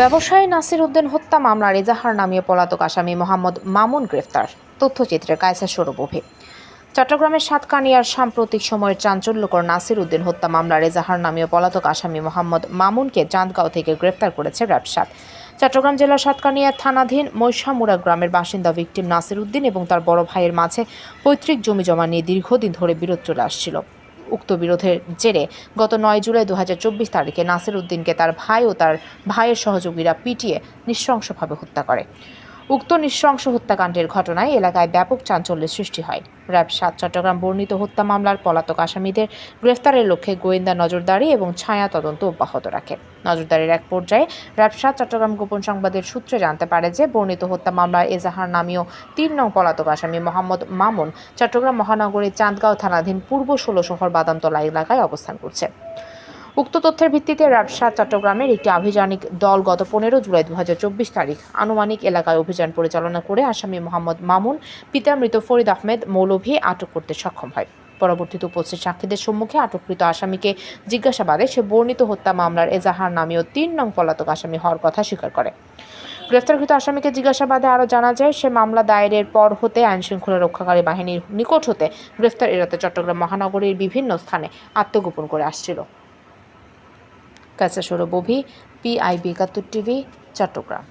ব্যবসায়ী নাসির উদ্দিন হত্যা মামলার এজাহার নামিয়ে পলাতক আসামি মোহাম্মদ মামুন গ্রেফতার। তথ্যচিত্রে কায়সা সৌরভে চট্টগ্রামের সাতকানিয়ার সাম্প্রতিক সময়ের চাঞ্চল্যকর নাসির উদ্দিন হত্যা মামলার এজাহার নামীয় পলাতক আসামি মোহাম্মদ মামুনকে চাঁদগাঁও থেকে গ্রেফতার করেছে র্যাবসাত। চট্টগ্রাম জেলার সাতকানিয়া থানাধীন মৈশামুড়া গ্রামের বাসিন্দা ভিকটিম নাসির উদ্দিন এবং তার বড় ভাইয়ের মাঝে পৈতৃক জমি জমা নিয়ে দীর্ঘদিন ধরে বিরোধ চলে আসছিল। উক্ত বিরোধের জেরে গত নয় জুলাই দু হাজার চব্বিশ তারিখে নাসির উদ্দিনকে তার ভাই ও তার ভাইয়ের সহযোগীরা পিটিয়ে নৃশংসভাবে হত্যা করে। উক্ত নৃশংস হত্যাকাণ্ডের ঘটনায় এলাকায় ব্যাপক চাঞ্চল্যের সৃষ্টি হয়। র্যাব সাত চট্টগ্রাম বর্ণিত হত্যা মামলার পলাতক আসামিদের গ্রেফতারের লক্ষ্যে গোয়েন্দা নজরদারি এবং ছায়া তদন্ত অব্যাহত রাখে। নজরদারির এক পর্যায়ে র্যাব সাত চট্টগ্রাম গোপন সংবাদের সূত্রে জানতে পারে যে বর্ণিত হত্যা মামলার এজাহার নামীয় তিন নং পলাতক আসামি মোহাম্মদ মামুন চট্টগ্রাম মহানগরীর চাঁদগাঁও থানাধীন পূর্ব ষোলো শহর বাদামতলা এলাকায় অবস্থান করছে। উক্ত তথ্যের ভিত্তিতে রাবসাদ চট্টগ্রামের একটি আভিযানিক দল গত পনেরো জুলাই দু হাজার চব্বিশ তারিখ আনুমানিক এলাকায় অভিযান পরিচালনা করে আসামি মোহাম্মদ মামুন, পিতা মৃত ফরিদ আহমেদ, মৌলভী আটক করতে সক্ষম হয়। পরবর্তীতে উপস্থিত সাক্ষীদের সম্মুখে আটককৃত আসামিকে জিজ্ঞাসাবাদে সে বর্ণিত হত্যা মামলার এজাহার নামীয় তিন নং পলাতক আসামি হওয়ার কথা স্বীকার করে। গ্রেফতারকৃত আসামিকে জিজ্ঞাসাবাদে আরও জানা যায়, সে মামলা দায়েরের পর হতে আইনশৃঙ্খলা রক্ষাকারী বাহিনীর নিকট হতে গ্রেফতার এড়াতে চট্টগ্রাম মহানগরীর বিভিন্ন স্থানে আত্মগোপন করে আসছিল। কাছে অভি পিআইবি একাত্তর টিভি চট্টগ্রাম।